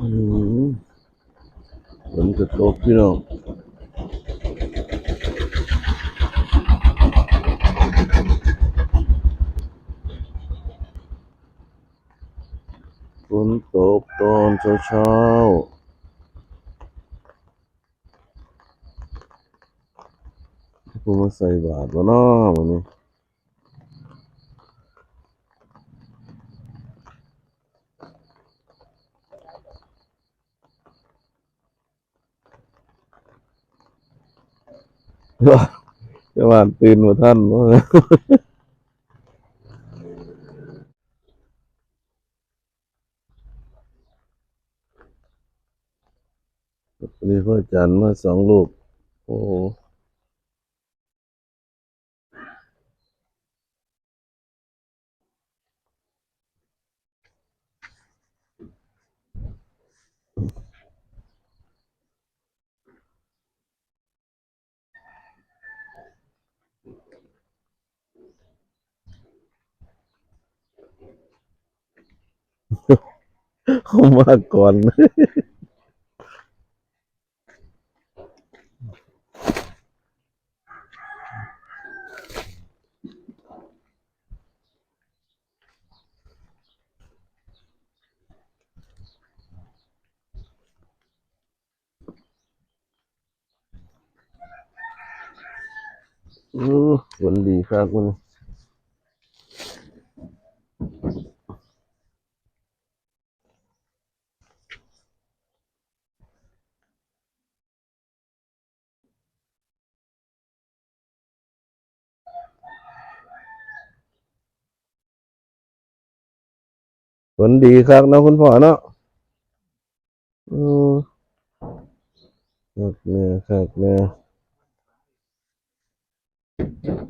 ฝนจะตกพี่น้องฝนตกตอนเช้าเช้าผมมาใส่บาตรแล้วเนาะวันนี้ ว่าจะว่าตื่นมาท่านว่านี่พ่ออาจารย์มาสองลูก โอ้ เขามาก่อน อือฝนดีครับคุณฝนดีครับนะคุณพ่อเนาะอือครับเนี่ยครับเนี่ย Yeah.